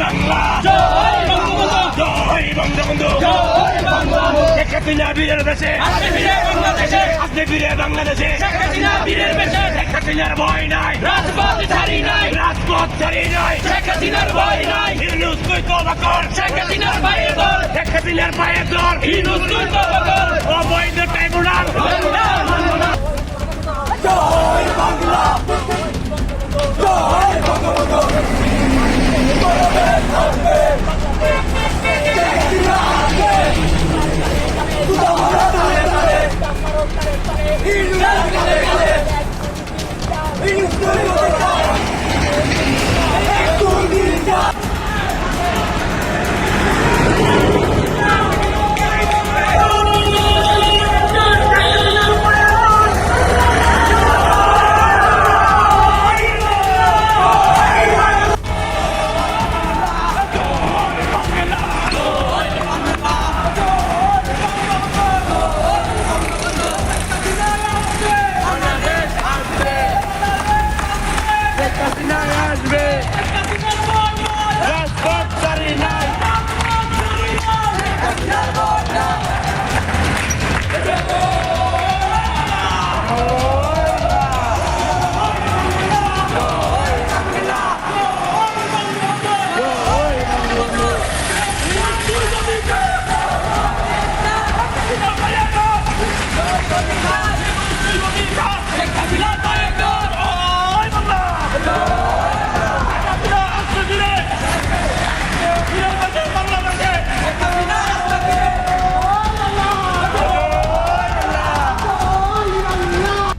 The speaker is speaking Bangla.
বাংলা জয় বঙ্গবন্ধু জয় বঙ্গবন্ধু জয় বঙ্গবন্ধু শেখ হাসিনা বীরের দেশে। আপনি ফিরে বাংলাদেশে। আপনি বীরে বাংলাদেশে। শেখ হাসিনা বীরের বেশে শেখ হাসিনার ভয় নাই। রাজপথ ছাড়ি নাই। রাজপথ ছাড়ি নাই। শেখ হাসিনার ভয় নাই। ইউনুস তুই তবা কর। শেখ হাসিনার পায়ে দর শেখ হাসিনার পায়ে ধর ইনুস তুই তবা কর। অবৈধ শেখ হাসিনা আসবে